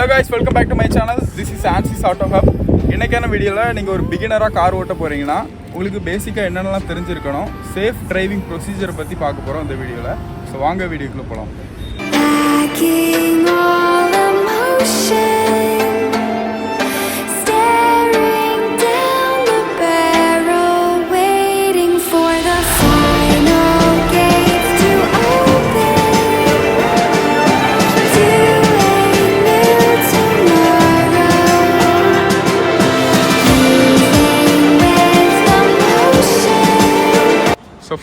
Hello guys welcome back to my channel this is ஆன்சிஸ் auto hub இன்னைக்கான வீடியோவில் நீங்கள் ஒரு பிகினராக கார் ஓட்ட போகிறீங்கன்னா உங்களுக்கு பேசிக்காக என்னென்னலாம் தெரிஞ்சிருக்கணும் சேஃப் டிரைவிங் ப்ரொசீஜரை பற்றி பார்க்க போகிறோம் இந்த வீடியோவில் ஸோ வாங்க வீடியோக்குள்ளே போகலாம்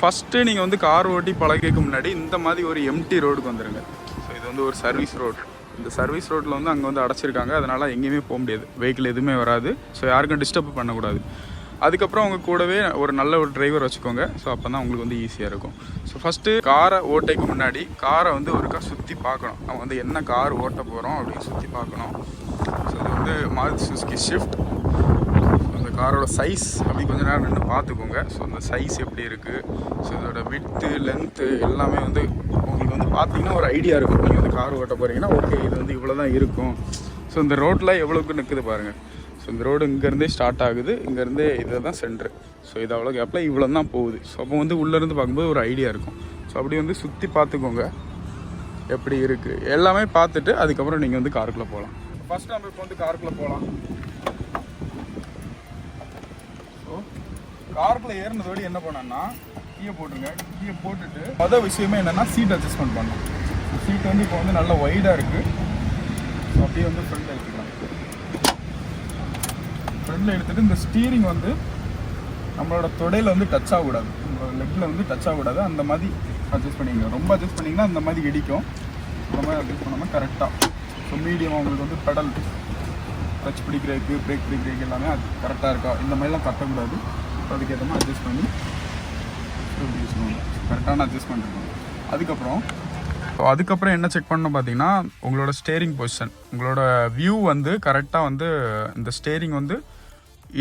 ஃபஸ்ட்டு நீங்கள் வந்து கார் ஓட்டி பழகிக்கு முன்னாடி இந்த மாதிரி ஒரு எம்டி ரோடுக்கு வந்துடுங்க ஸோ இது வந்து ஒரு சர்வீஸ் ரோடு இந்த சர்வீஸ் ரோட்டில் வந்து அங்கே வந்து அடைச்சிருக்காங்க. அதனால் எங்கேயுமே போக முடியாது. வெஹிக்கிள் எதுவுமே வராது. ஸோ யாருக்கும் டிஸ்டர்ப் பண்ணக்கூடாது. அதுக்கப்புறம் அவங்க கூடவே ஒரு நல்ல ஒரு டிரைவர் வச்சுக்கோங்க. ஸோ அப்போ தான் உங்களுக்கு வந்து ஈஸியாக இருக்கும். ஸோ ஃபஸ்ட்டு காரை ஓட்டைக்கு முன்னாடி காரை வந்து ஒருக்கா சுற்றி பார்க்கணும். நம்ம வந்து என்ன கார் ஓட்ட போகிறோம் அப்படின்னு சுற்றி பார்க்கணும். ஸோ இது வந்து மாருதி சுசுகி ஷிஃப்ட் காரோட சைஸ் அப்படி கொஞ்ச நேரம் நின்று பார்த்துக்கோங்க. ஸோ அந்த சைஸ் எப்படி இருக்குது ஸோ இதோட வித்து லென்த்து எல்லாமே வந்து உங்களுக்கு வந்து பார்த்தீங்கன்னா ஒரு ஐடியா இருக்கும். நீங்கள் வந்து கார் ஓட்ட போகிறீங்கன்னா ஓகே இது வந்து இவ்வளோ தான் இருக்கும். ஸோ இந்த ரோட்டில் எவ்வளோக்கு நிற்குது பாருங்கள் ஸோ இந்த ரோடு இங்கேருந்தே ஸ்டார்ட் ஆகுது. இங்கேருந்தே இதை தான் சென்ட்ரு ஸோ இது அவ்வளோ கேப்பில் இவ்வளோ தான் போகுது. ஸோ அப்போ வந்து உள்ளேருந்து பார்க்கும்போது ஒரு ஐடியா இருக்கும். ஸோ அப்படி வந்து சுற்றி பார்த்துக்கோங்க. எப்படி இருக்குது எல்லாமே பார்த்துட்டு அதுக்கப்புறம் நீங்கள் வந்து காருக்குள்ளே போகலாம் ஃபஸ்ட் நம்ம இப்போ வந்து காருக்குள்ளே போகலாம் காருக்குள்ள ஏறினதோடு என்ன பண்ணேன்னா கீயை போட்டுருங்க. கீயை போட்டுட்டு மொதல் விஷயமே என்னென்னா சீட் அட்ஜஸ்ட்மெண்ட் பண்ணணும். சீட் வந்து இப்போ வந்து நல்ல ஒய்டாக இருக்குது ஸோ அப்படியே வந்து ஃப்ரண்டில் எடுத்துக்கலாம். ஃப்ரண்டில் எடுத்துகிட்டு இந்த ஸ்டீரிங் வந்து நம்மளோட தொடையில் வந்து டச் ஆகக்கூடாது. நம்மளோட லெக்கில் வந்து டச் ஆகக்கூடாது. அந்த மாதிரி அட்ஜஸ்ட் பண்ணிக்கோங்க. ரொம்ப அட்ஜஸ்ட் பண்ணிங்கன்னா அந்த மாதிரி இடிக்கும் அந்த மாதிரி அட்ஜஸ்ட் பண்ணாமல் கரெக்டாக ஸோ மீடியம் அவங்களுக்கு வந்து பெடல் டச் பிடிக்கிறதுக்கு பிரேக் பிடிக்கிறதுக்கு எல்லாமே அது கரெக்டாக இருக்கா? இந்த மாதிரிலாம் கட்டக்கூடாது அதுக்கேற்ற மாதிரி அட்ஜஸ்ட் பண்ணி கரெக்டான அட்ஜஸ்ட்மெண்ட் இருக்கும் அதுக்கப்புறம் ஸோ அதுக்கப்புறம் என்ன செக் பண்ணணும் பார்த்தீங்கன்னா உங்களோட ஸ்டேரிங் பொசிஷன் உங்களோட வியூ வந்து கரெக்டாக வந்து இந்த ஸ்டேரிங் வந்து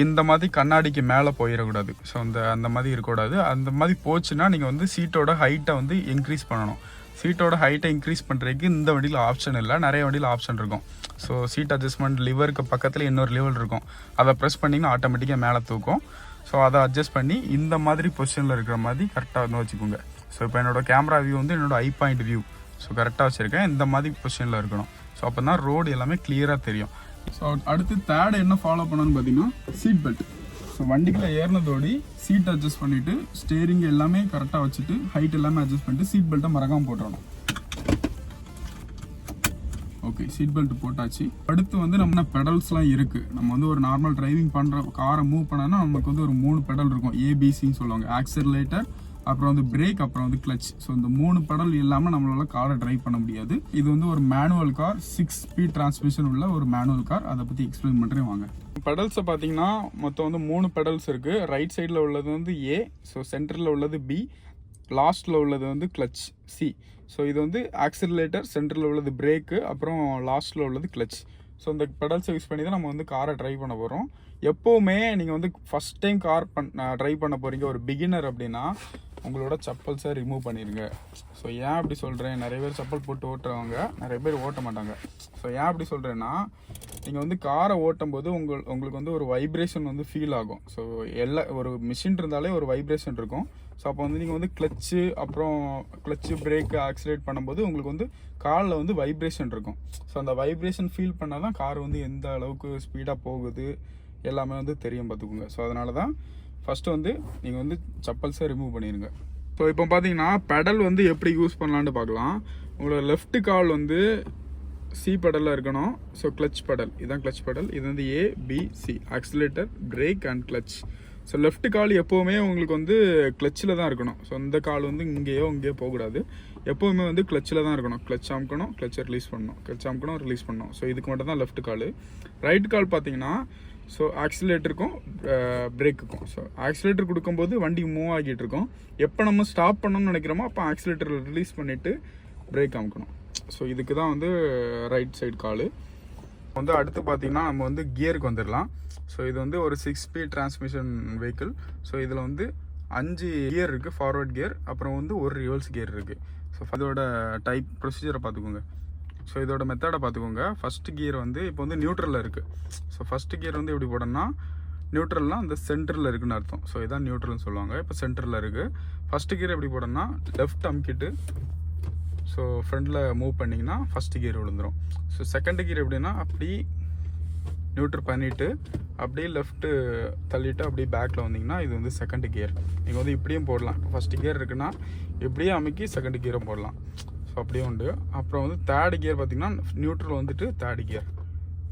இந்த மாதிரி கண்ணாடிக்கு மேலே போயிடக்கூடாது. ஸோ அந்த அந்த மாதிரி இருக்கக்கூடாது. அந்த மாதிரி போச்சுன்னா நீங்கள் வந்து சீட்டோட ஹைட்டை வந்து இன்க்ரீஸ் பண்ணணும். சீட்டோட ஹைட்டை இன்க்ரீஸ் பண்ணுறதுக்கு இந்த வண்டியில் ஆப்ஷன் இல்லை. நிறைய வண்டியில் ஆப்ஷன் இருக்கும். ஸோ சீட் அட்ஜஸ்ட்மெண்ட் லிவருக்கு பக்கத்தில் இன்னொரு லெவல் இருக்கும். அதை ப்ரெஸ் பண்ணிங்கன்னா ஆட்டோமேட்டிக்காக மேலே தூக்கும். ஸோ அதை அட்ஜஸ்ட் பண்ணி இந்த மாதிரி பொசிஷனில் இருக்கிற மாதிரி கரெக்டாக வந்து வச்சுக்கோங்க. ஸோ இப்போ என்னோட கேமரா வியூ வந்து என்னோடய ஐ பாயிண்ட் வியூ ஸோ கரெக்டாக வச்சுருக்கேன். இந்த மாதிரி பொசிஷனில் இருக்கணும். ஸோ அப்போ தான் ரோடு எல்லாமே கிளியராக தெரியும். ஸோ அடுத்து தேர்ட் என்ன ஃபாலோ பண்ணணும்னு பார்த்தீங்கன்னா சீட் பெல்ட் ஸோ வண்டிக்குள்ளே ஏறினதோடி சீட் அட்ஜஸ்ட் பண்ணிவிட்டு ஸ்டேரிங் எல்லாமே கரெக்டாக வச்சுட்டு ஹைட் எல்லாமே அட்ஜஸ்ட் பண்ணிட்டு சீட் பெல்ட்டை மறக்காமல் போட்டுடணும் ஓகே சீட் பெல்ட் போட்டாச்சு. அடுத்து வந்து நம்ம பெடல்ஸ்லாம் இருக்கு. நம்ம வந்து ஒரு நார்மல் டிரைவிங் பண்ற காரை மூவ் பண்ணனா நமக்கு வந்து ஒரு மூணு பெடல் இருக்கும். ஏபிசின்னு சொல்லுவாங்க. ஆக்சர்லேட்டர் அப்புறம் வந்து பிரேக் அப்புறம் வந்து கிளச் ஸோ இந்த மூணு பெடல் இல்லாமல் நம்மளால காரை டிரைவ் பண்ண முடியாது. இது வந்து ஒரு manual car six speed transmission உள்ள ஒரு மேனுவல் கார் அதை பற்றி எக்ஸ்பிளைன் பண்ணுறேன் வாங்க. பெடல்ஸை பார்த்தீங்கன்னா மொத்தம் வந்து மூணு பெடல்ஸ் இருக்குது ரைட் சைடில் உள்ளது வந்து ஏ ஸோ சென்டரில் உள்ளது பி லாஸ்ட்டில் உள்ளது வந்து கிளச் சி ஸோ இது வந்து ஆக்சிலரேட்டர் சென்டரில் உள்ளது பிரேக்கு அப்புறம் லாஸ்ட்டில் உள்ளது கிளச் ஸோ இந்த பெடல்ஸை யூஸ் பண்ணி தான் நம்ம வந்து காரை ட்ரைவ் பண்ண போகிறோம் எப்போவுமே நீங்கள் வந்து ஃபஸ்ட் டைம் கார் பண் ட்ரைவ் பண்ண போகிறீங்க ஒரு பிகினர் அப்படின்னா உங்களோட செப்பல்ஸை ரிமூவ் பண்ணிடுங்க ஸோ ஏன் அப்படி சொல்கிறேன் நிறைய பேர் செப்பல் போட்டு ஓட்டுறவங்க நிறைய பேர் ஓட்ட மாட்டாங்க. ஸோ ஏன் அப்படி சொல்கிறேன்னா நீங்கள் வந்து காரை ஓட்டும் போது உங்கள் உங்களுக்கு வந்து ஒரு வைப்ரேஷன் வந்து ஃபீல் ஆகும். ஸோ எல்லா ஒரு மிஷின் இருந்தாலே ஒரு வைப்ரேஷன் இருக்கும். ஸோ அப்போ வந்து நீங்கள் வந்து கிளச்சு அப்புறம் கிளச்சு பிரேக்கு ஆக்சிலேட் பண்ணும்போது உங்களுக்கு வந்து காலில் வந்து வைப்ரேஷன் இருக்கும். ஸோ அந்த வைப்ரேஷன் ஃபீல் பண்ணால் தான் கார் வந்து எந்த அளவுக்கு ஸ்பீடாக போகுது எல்லாமே வந்து தெரியும் பார்த்துக்கோங்க. ஸோ அதனால தான் ஃபஸ்ட்டு வந்து நீங்கள் வந்து சப்பல்ஸை ரிமூவ் பண்ணிடுங்க ஸோ இப்போ பார்த்தீங்கன்னா பெடல் வந்து எப்படி யூஸ் பண்ணலான்னு பார்க்கலாம். உங்களோட லெஃப்ட் கால் வந்து சி பெடலில் இருக்கணும். ஸோ கிளச் பெடல் இதுதான் கிளச் பெடல் இது வந்து A B C accelerator brake and clutch so left கால் எப்போவுமே உங்களுக்கு வந்து கிளச்சில் தான் இருக்கணும். ஸோ இந்த கால் வந்து இங்கேயோ இங்கேயோ போகக்கூடாது. எப்போவுமே வந்து கிளச்சில் தான் இருக்கணும். கிளச் அமுக்கணும் கிளச்சை ரிலீஸ் பண்ணணும். கிளச் அமுக்கணும் ரிலீஸ் பண்ணணும். ஸோ இதுக்கு மட்டும் தான் லெஃப்ட் கால். ரைட் கால் பார்த்தீங்கன்னா ஸோ ஆக்சிலேட்டருக்கும் பிரேக்குக்கும் ஸோ ஆக்சிலேட்டர் கொடுக்கும்போது வண்டி மூவ் ஆகிட்டு இருக்கும். எப்போ நம்ம ஸ்டாப் பண்ணணும்னு நினைக்கிறோமோ அப்போ ஆக்சிலேட்டர் ரிலீஸ் பண்ணிவிட்டு பிரேக் அமுக்கணும். ஸோ இதுக்கு தான் வந்து ரைட் சைடு காலு. வந்து அடுத்து பார்த்தீங்கன்னா நம்ம வந்து கியருக்கு வந்துடலாம். ஸோ இது வந்து ஒரு six speed transmission vehicle so இதில் வந்து அஞ்சு கியர் இருக்குது ஃபார்வர்ட் கியர் அப்புறம் வந்து ஒரு ரிவர்ஸ் கியர் இருக்குது ஸோ அதோட டைப் ப்ரொசீஜரை பார்த்துக்கோங்க ஸோ இதோட மெத்தடை பார்த்துக்கோங்க ஃபஸ்ட்டு கியர் வந்து இப்போ வந்து நியூட்ரலில் இருக்குது ஸோ ஃபஸ்ட்டு கியர் வந்து எப்படி போடணும்னா நியூட்ரல்னால் அந்த சென்டரில் இருக்குன்னு அர்த்தம். ஸோ இதான் நியூட்ரல்னு சொல்லுவாங்க. இப்போ சென்டரில் இருக்குது ஃபஸ்ட்டு கியர் எப்படி போடணும்னா லெஃப்ட் அமுக்கிட்டு ஸோ ஃப்ரண்டில் மூவ் பண்ணிங்கன்னா ஃபஸ்ட்டு கியர் விழுந்துரும். ஸோ செகண்ட் கியர் எப்படின்னா அப்படி நியூட்ரு பண்ணிவிட்டு அப்படியே லெஃப்ட்டு தள்ளிட்டு அப்படியே பேக்கில் வந்தீங்கன்னா இது வந்து செகண்ட் கியர் நீங்கள் வந்து இப்படியும் போடலாம். ஃபஸ்ட்டு கியர் இருக்குன்னா இப்படியே அமுக்கி செகண்ட் கியரும் போடலாம். ஸோ அப்படியே உண்டு. அப்புறம் வந்து தேர்டு கியர் பார்த்தீங்கன்னா நியூட்ரல் வந்துட்டு தேர்டு கியர்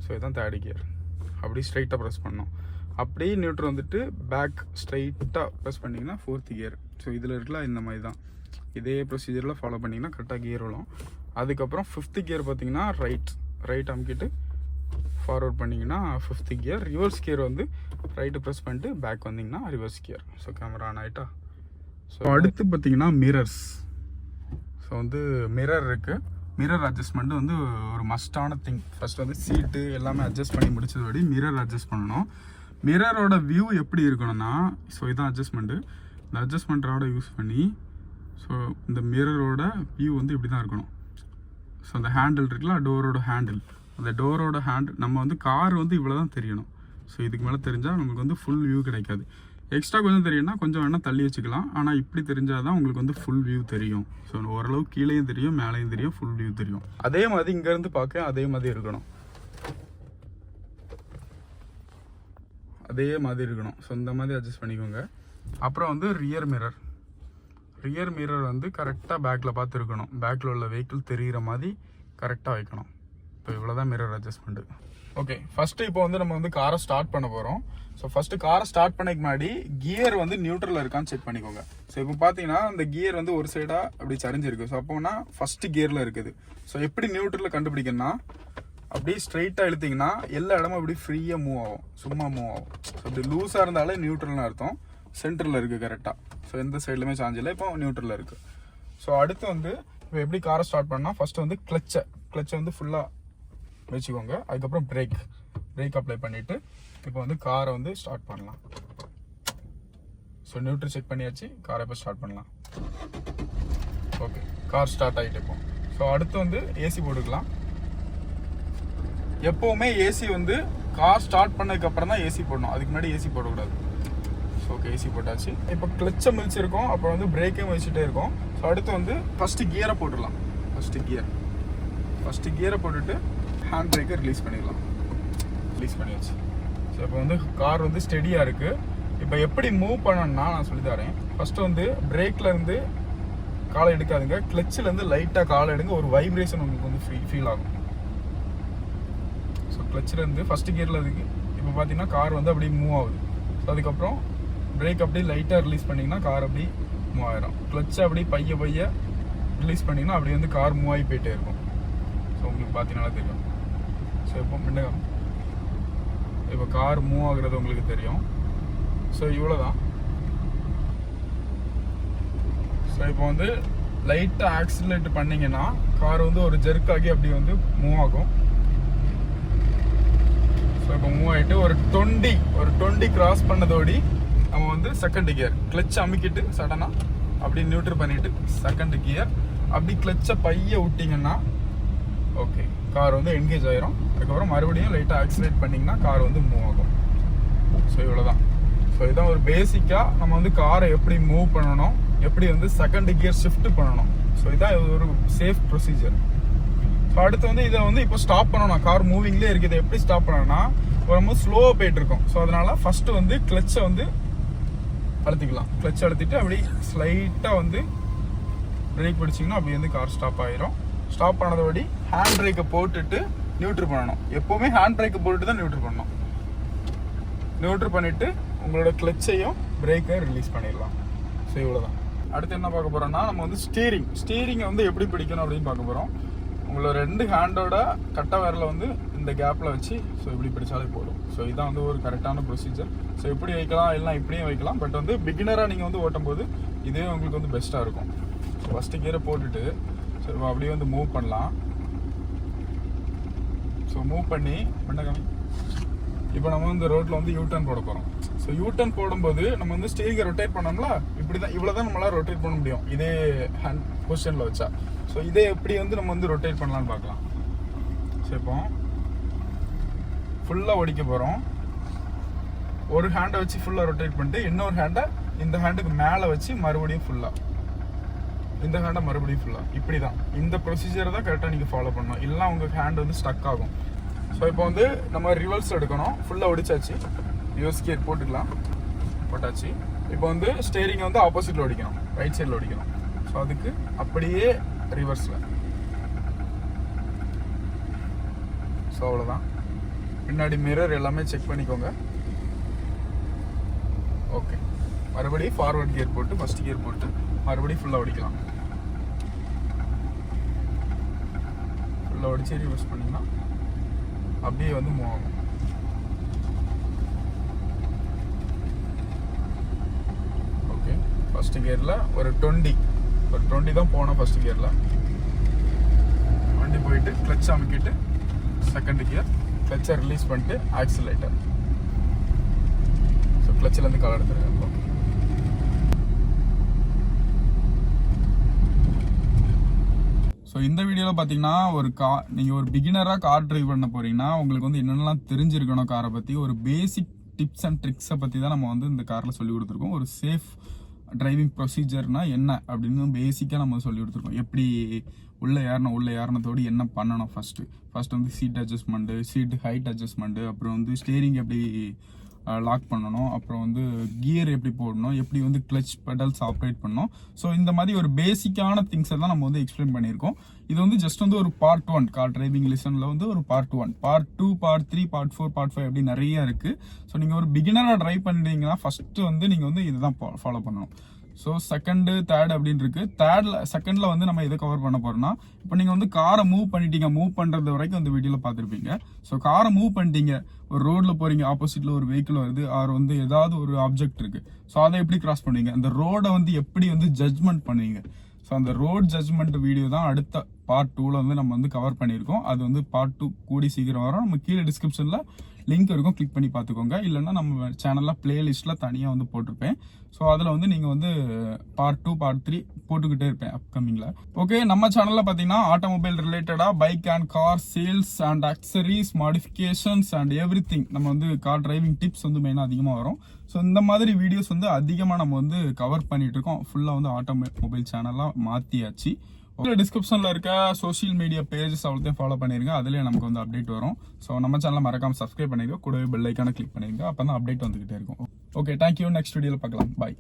ஸோ இதுதான் தேர்டு கியர் அப்படியே ஸ்ட்ரைட்டாக ப்ரெஸ் பண்ணணும். அப்படியே நியூட்ரல் வந்துட்டு பேக் ஸ்ட்ரைட்டாக ப்ரெஸ் பண்ணிங்கன்னா ஃபோர்த் கியர் ஸோ இதில் இருக்கலாம் இந்த மாதிரி தான். இதே ப்ரொசீஜரில் ஃபாலோ பண்ணிங்கன்னா கரெக்டாக கியர் விழும் அதுக்கப்புறம் ஃபிஃப்த்து கியர் பார்த்திங்கன்னா ரைட் ரைட் அமுக்கிட்டு ஃபார்வர்ட் பண்ணிங்கன்னா ஃபிஃப்த்து கியர் ரிவர்ஸ் கியர் வந்து ரைட்டு ப்ரெஸ் பண்ணிட்டு பேக் வந்தீங்கன்னா reverse gear so camera on ஆகிட்டா ஸோ அடுத்து பார்த்தீங்கன்னா மிரர்ஸ் ஸோ வந்து மிரர் இருக்குது மிரர் அட்ஜஸ்ட்மெண்ட்டு வந்து ஒரு மஸ்டான திங் ஃபஸ்ட் வந்து சீட்டு எல்லாமே அட்ஜஸ்ட் பண்ணி முடிச்சதோடி மிரர் அட்ஜஸ்ட் பண்ணணும். மிரரோட வியூ எப்படி இருக்கணும்னா ஸோ இதான் அட்ஜஸ்ட்மெண்ட்டு இந்த அட்ஜஸ்ட்மெண்ட்டோட யூஸ் பண்ணி ஸோ இந்த மிரரோட வியூ வந்து இப்படி தான் இருக்கணும். ஸோ அந்த ஹேண்டில் இருக்குல்ல டோரோட ஹேண்டில் அந்த டோரோட ஹேண்ட் நம்ம வந்து கார் வந்து இவ்வளோ தான் தெரியணும். ஸோ இதுக்கு மேலே தெரிஞ்சால் நமக்கு வந்து ஃபுல் வியூ கிடைக்காது. எக்ஸ்ட்ரா கொஞ்சம் தெரியும்னா கொஞ்சம் வேணால் தள்ளி வச்சுக்கலாம். ஆனால் இப்படி தெரிஞ்சால் தான் உங்களுக்கு வந்து ஃபுல் வியூ தெரியும். ஸோ ஓரளவு கீழேயும் தெரியும் மேலேயும் தெரியும் ஃபுல் வியூ தெரியும். அதே மாதிரி இங்கேருந்து பார்க்க அதே மாதிரி இருக்கணும். அதே மாதிரி இருக்கணும். ஸோ இந்த மாதிரி அட்ஜஸ்ட் பண்ணிக்கோங்க. அப்புறம் வந்து ரியர் மிரர் ரியர் மிரர் வந்து கரெக்டாக பேக்கில் பார்த்து இருக்கணும் பேக்கில் உள்ள வெஹிக்கிள் தெரிகிற மாதிரி கரெக்டாக வைக்கணும். இப்போ இவ்வளோ தான் மிரர் அட்ஜஸ்ட்மெண்ட்டு ஓகே ஃபஸ்ட்டு இப்போ வந்து நம்ம வந்து காரை ஸ்டார்ட் பண்ண போகிறோம் ஸோ ஃபஸ்ட்டு காரை ஸ்டார்ட் பண்ணக்கு முன்னாடி கியர் வந்து நியூட்ரலில் இருக்கான்னு செக் பண்ணிக்கோங்க. ஸோ இப்போ பார்த்தீங்கன்னா அந்த கியர் வந்து ஒரு சைடாக அப்படி சரிஞ்சிருக்கு. ஸோ அப்போனா ஃபஸ்ட்டு கியரில் இருக்குது. ஸோ எப்படி நியூட்ரலில் கண்டுபிடிக்கணும்னா அப்படியே ஸ்ட்ரைட்டாக எழுத்திங்கன்னா எல்லா இடமும் இப்படி ஃப்ரீயாக மூவ் ஆகும். சும்மா மூவ் ஆகும். ஸோ இப்படி லூஸாக இருந்தாலே நியூட்ரல்னு அர்த்தம். சென்டரில் இருக்குது கரெக்டாக ஸோ எந்த சைட்லையுமே சாஞ்சில்லை இப்போ நியூட்ரலில் இருக்குது ஸோ அடுத்து வந்து இப்போ எப்படி காரை ஸ்டார்ட் பண்ணால் ஃபஸ்ட்டு வந்து கிளச்சை கிளச்சை வந்து ஃபுல்லாக வச்சுக்கோங்க. அதுக்கப்புறம் பிரேக் பிரேக் அப்ளை பண்ணிவிட்டு இப்போ வந்து காரை வந்து ஸ்டார்ட் பண்ணலாம். ஸோ நியூட்ரி செக் பண்ணியாச்சு. காரை இப்போ ஸ்டார்ட் பண்ணலாம். ஓகே கார் ஸ்டார்ட் ஆகிட்டு இப்போ. ஸோ அடுத்து வந்து ஏசி போட்டுக்கலாம். எப்போவுமே ஏசி வந்து கார் ஸ்டார்ட் பண்ணதுக்கப்புறம் தான் ஏசி போடணும். அதுக்கு முன்னாடி ஏசி போடக்கூடாது. ஸோ ஓகே ஏசி போட்டாச்சு. இப்போ கிளச்சை மிதிச்சிருக்கோம். அப்புறம் வந்து பிரேக்கையும் வச்சுட்டே இருக்கோம். ஸோ அடுத்து வந்து ஃபஸ்ட்டு கியரை போட்டுடலாம். ஃபஸ்ட்டு கியர் ஃபஸ்ட்டு கியரை போட்டுட்டு ஹேண்ட் பிரேக்கை ரிலீஸ் பண்ணிடலாம். ரிலீஸ் பண்ணியாச்சு. ஸோ இப்போ வந்து கார் வந்து ஸ்டெடியாக இருக்குது இப்போ எப்படி மூவ் பண்ணணும்னா நான் சொல்லி தரேன். ஃபஸ்ட்டு வந்து பிரேக்லேருந்து காலை எடுக்காதுங்க. கிளச்சிலேருந்து லைட்டாக காலை எடுங்க. ஒரு வைப்ரேஷன் உங்களுக்கு வந்து ஃபீ ஃபீல் ஆகும். ஸோ கிளச்சிலேருந்து இருந்து கியரில் இருக்கு இப்போ பார்த்தீங்கன்னா கார் வந்து அப்படியே மூவ் ஆகுது. ஸோ அதுக்கப்புறம் பிரேக் அப்படியே லைட்டாக ரிலீஸ் பண்ணிங்கன்னா கார் அப்படியே மூவ் ஆயிரும். கிளச்சை அப்படியே பைய பைய ரிலீஸ் பண்ணிங்கன்னா அப்படியே வந்து கார் மூவ் ஆகி போயிட்டே இருக்கும். ஸோ உங்களுக்கு பார்த்தீங்கன்னா தெரியும். ஸோ இப்போ முன்ன இப்போ கார் மூவ் ஆகுறது உங்களுக்கு தெரியும். ஸோ இவ்வளோ தான் ஸோ இப்போ வந்து லைட்டாக ஆக்சிலேட் பண்ணீங்கன்னா கார் வந்து ஒரு ஜெர்க் ஆகி அப்படி வந்து மூவ் ஆகும். ஸோ இப்போ மூவ் ஆகிட்டு ஒரு டுவெண்ட்டி ஒரு டுவெண்ட்டி கிராஸ் பண்ணதோடி நம்ம வந்து செகண்ட் கியர் கிளச் அமுக்கிட்டு சடனாக அப்படி நியூட்ரு பண்ணிட்டு செகண்ட் கியர் அப்படி கிளச்சை பைய விட்டிங்கன்னா ஓகே கார் வந்து என்கேஜ் ஆயிரும். அதுக்கப்புறம் மறுபடியும் லைட்டாக ஆக்சிலேட் பண்ணிங்கன்னா கார் வந்து மூவ் ஆகும். ஸோ இவ்வளோதான் ஸோ இதான் ஒரு பேசிக்காக நம்ம வந்து காரை எப்படி மூவ் பண்ணணும் எப்படி வந்து செகண்ட் கியர் ஷிஃப்ட் பண்ணணும். ஸோ இதான் இது ஒரு சேஃப் ப்ரொசீஜர் ஸோ அடுத்து வந்து இதை வந்து இப்போ ஸ்டாப் பண்ணணும். கார் மூவிங்லேயே இருக்குது. எப்படி ஸ்டாப் பண்ணணும்னா ரொம்ப ஸ்லோவாக போயிட்டு இருக்கோம் ஸோ அதனால ஃபஸ்ட்டு வந்து கிளச்சை வந்து அழுத்திக்கலாம். கிளச் அழுத்திட்டு அப்படி ஸ்லைட்டாக வந்து பிரேக் பிடிச்சிங்கன்னா அப்படி வந்து கார் ஸ்டாப் ஆயிரும். ஸ்டாப் பண்ணதோடி ஹேண்ட் பிரேக்கை போட்டுட்டு நியூட்ரு பண்ணணும். எப்போவுமே ஹேண்ட் பிரேக்கை போட்டுட்டு தான் நியூட்ரு பண்ணணும். நியூட்ரு பண்ணிவிட்டு உங்களோட கிளச்சையும் பிரேக்கை ரிலீஸ் பண்ணிடலாம். ஸோ இவ்வளோதான் அடுத்து என்ன பார்க்க போகிறோம்னா நம்ம வந்து ஸ்டீரிங் ஸ்டீரிங்கை வந்து எப்படி பிடிக்கணும் அப்படின்னு பார்க்க போகிறோம் உங்களோட ரெண்டு ஹேண்டோட கட்ட விரலை வந்து இந்த கேப்பில் வச்சு ஸோ இப்படி பிடிச்சாலே போதும். ஸோ இதான் வந்து ஒரு கரெக்டான ப்ரொசீஜர் ஸோ இப்படி வைக்கலாம் இல்லைனா இப்படியும் வைக்கலாம். பட் வந்து பிகினராக நீங்கள் வந்து ஓட்டும் போது இதே உங்களுக்கு வந்து பெஸ்ட்டாக இருக்கும். ஸோ ஃபஸ்ட்டு கீரை போட்டுட்டு ஸோ அப்படியே வந்து மூவ் பண்ணலாம். ஸோ மூவ் பண்ணி பண்ண இப்போ நம்ம வந்து ரோட்டில் வந்து யூட்டர்ன் போட போகிறோம் ஸோ யூட்டர்ன் போடும்போது நம்ம வந்து ஸ்டீரிங்கை ரொட்டேட் பண்ணோம்ல? இப்படி தான் இவ்வளோ தான் நம்மளால் ரொட்டேட் பண்ண முடியும். இதே ஹேண்ட் பொசிஷனில் வச்சா. ஸோ இதே எப்படி வந்து நம்ம வந்து ரொட்டேட் பண்ணலான்னு பார்க்கலாம். ஸோ இப்போ ஃபுல்லாக ஒடிக்க போகிறோம் ஒரு ஹேண்டை வச்சு ஃபுல்லாக ரொட்டேட் பண்ணிட்டு இன்னொரு ஹேண்டை இந்த ஹேண்டுக்கு மேலே வச்சு மறுபடியும் ஃபுல்லாக இந்த ஹேண்டை மறுபடியும் ஃபுல்லாக இப்படி தான் இந்த ப்ரொசீஜரை தான் கரெக்டாக நீங்கள் ஃபாலோ பண்ணணும். இல்லைனா உங்கள் ஹேண்ட் வந்து ஸ்டக் ஆகும். ஸோ இப்போ வந்து நம்ம ரிவர்ஸ் எடுக்கணும். ஃபுல்லாக ஒடிச்சாச்சு. ரிவர்ஸ் போட்டுக்கலாம். போட்டாச்சு. இப்போ வந்து ஸ்டேரிங்கை வந்து ஆப்போசிட்டில் ஒடிக்கணும். ரைட் சைடில் ஒடிக்கணும். ஸோ அதுக்கு அப்படியே ரிவர்ஸில் ஸோ அவ்வளோதான் பின்னாடி மிரர் எல்லாமே செக் பண்ணிக்கோங்க. ஓகே மறுபடியும் ஃபார்வர்ட் கியர் போட்டு ஃபஸ்ட் கியர் போட்டு மறுபடியும் ஃபுல்லாக ஒடிக்கலாம். ஃபுல்லாக ஒடிச்சு ரிவர்ஸ் பண்ணிங்கன்னா அப்படியே வந்து மூவ் ஆகும். ஓகே ஃபஸ்ட்டு கியரில் ஒரு டுவெண்ட்டி ஒரு டுவெண்ட்டி தான் போனோம் ஃபஸ்ட்டு கியரில் வண்டி போயிட்டு கிளச் அமைக்கிட்டு செகண்ட் கியர் கிளச்சை ரிலீஸ் பண்ணிட்டு ஆக்சிலேட்டர் ஸோ கிளச்சிலேருந்து கால் எடுத்துருங்க இப்போ ஸோ இந்த வீடியோவில் பார்த்தீங்கன்னா ஒரு கா நீங்கள் ஒரு பிகினராக கார் டிரைவ் பண்ண போகிறீங்கன்னா உங்களுக்கு வந்து என்னென்னலாம் தெரிஞ்சிருக்கணும் காரை பற்றி ஒரு பேசிக் டிப்ஸ் அண்ட் ட்ரிக்ஸை பற்றி தான் நம்ம வந்து இந்த காரில் சொல்லி கொடுத்துருக்கோம். ஒரு சேஃப் டிரைவிங் ப்ரொசீஜர்னால் என்ன அப்படின்னு பேசிக்காக நம்ம சொல்லி கொடுத்துருக்கோம். எப்படி உள்ளே ஏறணும் உள்ளே ஏறினதோடு என்ன பண்ணணும் ஃபஸ்ட்டு ஃபஸ்ட் வந்து seat adjustment seat height adjustment அப்புறம் வந்து ஸ்டேரிங் எப்படி லாக் பண்ணணும். அப்புறம் வந்து கியர் எப்படி போடணும் எப்படி வந்து கிளச் பெடல்ஸ் ஆப்ரேட் பண்ணணும். ஸோ இந்த மாதிரி ஒரு பேசிக்கான திங்ஸ் எல்லாம் நம்ம வந்து எக்ஸ்பிளைன் பண்ணியிருக்கோம். இது வந்து ஜஸ்ட் வந்து ஒரு பார்ட் ஒன் கார் டிரைவிங் லெசனில் வந்து ஒரு part one part two part three part four part five அப்படி நிறைய இருக்குது ஸோ நீங்கள் ஒரு பிகினராக ட்ரைவ் பண்ணுறீங்கன்னா ஃபஸ்ட்டு வந்து நீங்கள் வந்து இதுதான் ஃபாலோ பண்ணணும். ஸோ செகண்டு தேர்ட் அப்படின்னு இருக்கு தேர்டில் செகண்டில் வந்து நம்ம எதை கவர் பண்ண போகிறோம்னா இப்போ நீங்கள் வந்து காரை மூவ் பண்ணிட்டீங்க. மூவ் பண்ணுறது வரைக்கும் அந்த வீடியோவில் பார்த்துருப்பீங்க. ஸோ காரை மூவ் பண்ணிட்டீங்க. ஒரு ரோட்ல போறீங்க. ஆப்போசிட்ல ஒரு வெஹிக்கிள் வருது. ஆர் வந்து ஏதாவது ஒரு ஆப்ஜெக்ட் இருக்கு. ஸோ அதை எப்படி கிராஸ் பண்ணுவீங்க? அந்த ரோடை வந்து எப்படி வந்து ஜட்ஜ்மெண்ட் பண்ணுவீங்க? ஸோ அந்த ரோட் ஜட்ஜ்மெண்ட் வீடியோ தான் அடுத்த பார்ட் டூவில் வந்து நம்ம வந்து கவர் பண்ணியிருக்கோம். அது வந்து பார்ட் டூ கூடி சீக்கிரம் வரும். நம்ம கீழே டிஸ்கிரிப்ஷனில் லிங்க் இருக்கும் கிளிக் பண்ணி பார்த்துக்கோங்க. இல்லைனா நம்ம சேனலில் பிளேலிஸ்ட்டில் தனியாக வந்து போட்டிருப்பேன். ஸோ அதில் வந்து நீங்கள் வந்து பார்ட் டூ பார்ட் த்ரீ போட்டுக்கிட்டே இருப்பேன் அப்கமிங்கில் ஓகே நம்ம சேனலில் பார்த்தீங்கன்னா ஆட்டோமொபைல் ரிலேட்டடாக bike and car sales and accessories modifications and every நம்ம வந்து கார் டிரைவிங் டிப்ஸ் வந்து மெயினாக அதிகமாக வரும். ஸோ இந்த மாதிரி வீடியோஸ் வந்து அதிகமாக நம்ம வந்து கவர் பண்ணிகிட்ருக்கோம் இருக்கோம். ஃபுல்லாக வந்து ஆட்டோமொபைல் சேனலாக மாற்றியாச்சு டிஸ்கிரிப்ஷனில் இருக்க சோஷியல் மீடியா பேஜஸ் அவ்வளோத்தையும் ஃபாலோ பண்ணிருங்க. அதுலேயே நமக்கு வந்து அப்டேட் வரும். ஸோ நம்ம சேனலை மறக்காமல் சப்ஸ்கிரைப் பண்ணிருங்க கூடவே பெல் ஐக்கான கிளிக் பண்ணிருங்க அப்போ தான் அப்டேட் வந்துகிட்டே இருக்கும். ஓகே தேங்க்யூ நெக்ஸ்ட் வீடியோவில் பார்க்கலாம். பாய்